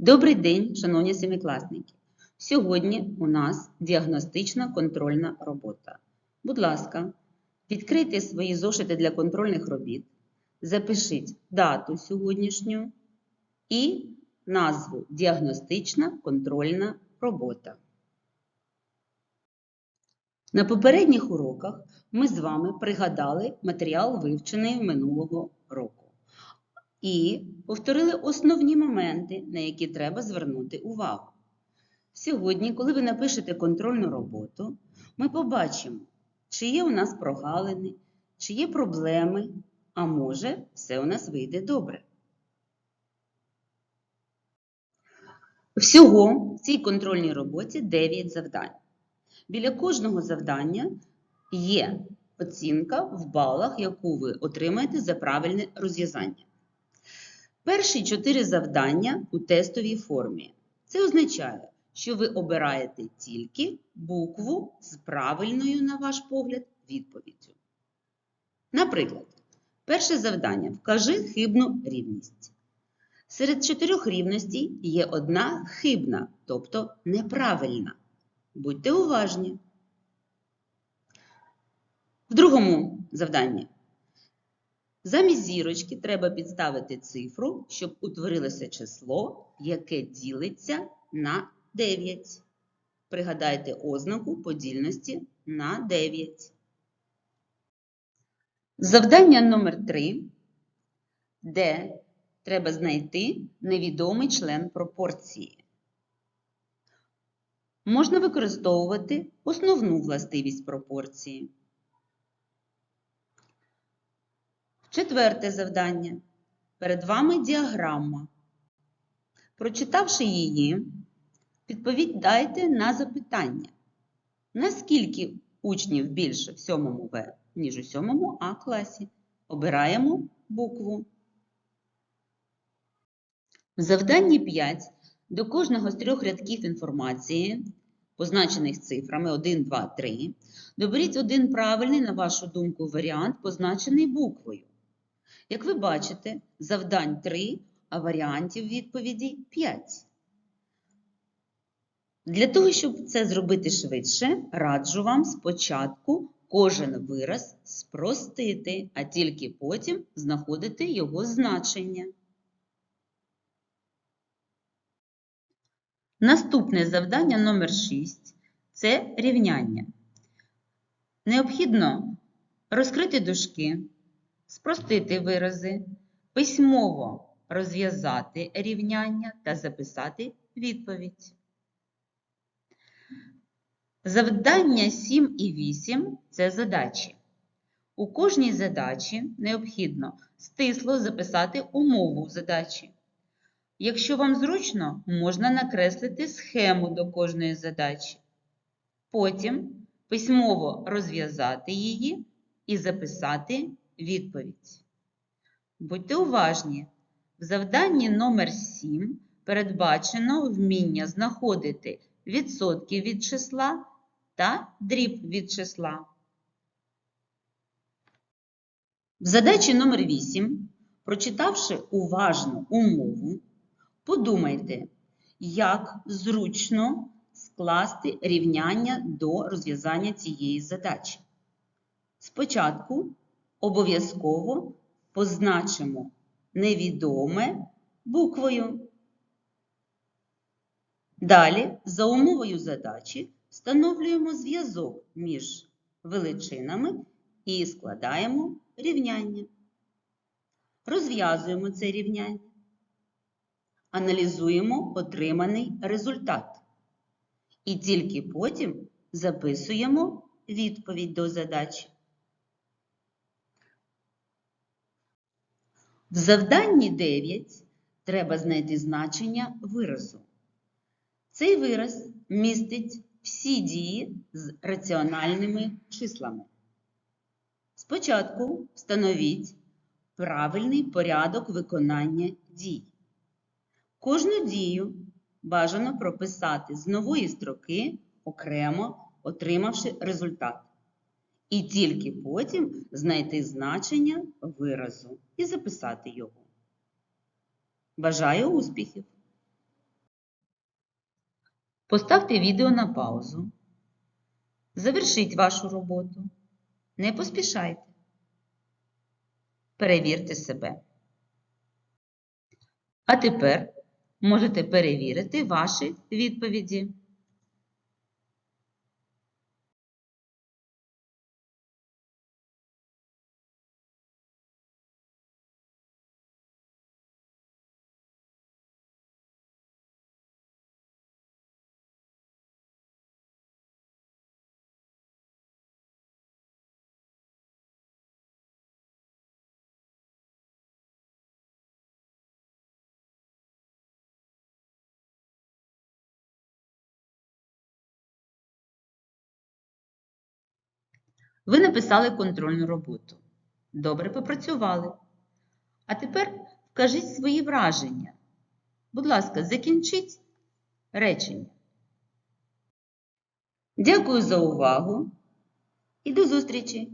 Добрий день, шановні семикласники! Сьогодні у нас діагностична контрольна робота. Будь ласка, відкрийте свої зошити для контрольних робіт, запишіть дату сьогоднішню і назву діагностична контрольна робота. На попередніх уроках ми з вами пригадали матеріал, вивчений минулого року. І повторили основні моменти, на які треба звернути увагу. Сьогодні, коли ви напишете контрольну роботу, ми побачимо, чи є у нас прогалини, чи є проблеми, а може, все у нас вийде добре. Всього в цій контрольній роботі 9 завдань. Біля кожного завдання є оцінка в балах, яку ви отримаєте за правильне розв'язання. Перші чотири завдання у тестовій формі. Це означає, що ви обираєте тільки букву з правильною, на ваш погляд, відповіддю. Наприклад, перше завдання вкажи хибну рівність. Серед чотирьох рівностей є одна хибна, тобто неправильна. Будьте уважні. В другому завданні. Замість зірочки треба підставити цифру, щоб утворилося число, яке ділиться на 9. Пригадайте ознаку подільності на 9. Завдання номер 3, де треба знайти невідомий член пропорції. Можна використовувати основну властивість пропорції. Четверте завдання. Перед вами діаграма. Прочитавши її, відповідайте на запитання. Наскільки учнів більше в 7 В, ніж у 7 А класі? Обираємо букву. В завданні 5 до кожного з трьох рядків інформації, позначених цифрами 1, 2, 3, доберіть один правильний, на вашу думку, варіант, позначений буквою. Як ви бачите, завдань 3, а варіантів відповіді 5. Для того, щоб це зробити швидше, раджу вам спочатку кожен вираз спростити, а тільки потім знаходити його значення. Наступне завдання номер 6 це рівняння. Необхідно розкрити дужки, спростити вирази, письмово розв'язати рівняння та записати відповідь. Завдання 7 і 8 це задачі. У кожній задачі необхідно стисло записати умову задачі. Якщо вам зручно, можна накреслити схему до кожної задачі. Потім письмово розв'язати її і записати відповідь. Будьте уважні, в завданні номер 7 передбачено вміння знаходити відсотки від числа та дріб від числа. В задачі номер 8, прочитавши уважно умову, подумайте, як зручно скласти рівняння до розв'язання цієї задачі. Спочатку обов'язково позначимо невідоме буквою. Далі, за умовою задачі, встановлюємо зв'язок між величинами і складаємо рівняння. Розв'язуємо це рівняння. Аналізуємо отриманий результат. І тільки потім записуємо відповідь до задачі. В завданні 9 треба знайти значення виразу. Цей вираз містить всі дії з раціональними числами. Спочатку встановіть правильний порядок виконання дій. Кожну дію бажано прописати з нової строки окремо, отримавши результат. І тільки потім знайти значення виразу і записати його. Бажаю успіхів! Поставте відео на паузу. Завершіть вашу роботу. Не поспішайте. Перевірте себе. А тепер можете перевірити ваші відповіді. Ви написали контрольну роботу. Добре попрацювали. А тепер вкажіть свої враження. Будь ласка, закінчіть речення. Дякую за увагу і до зустрічі!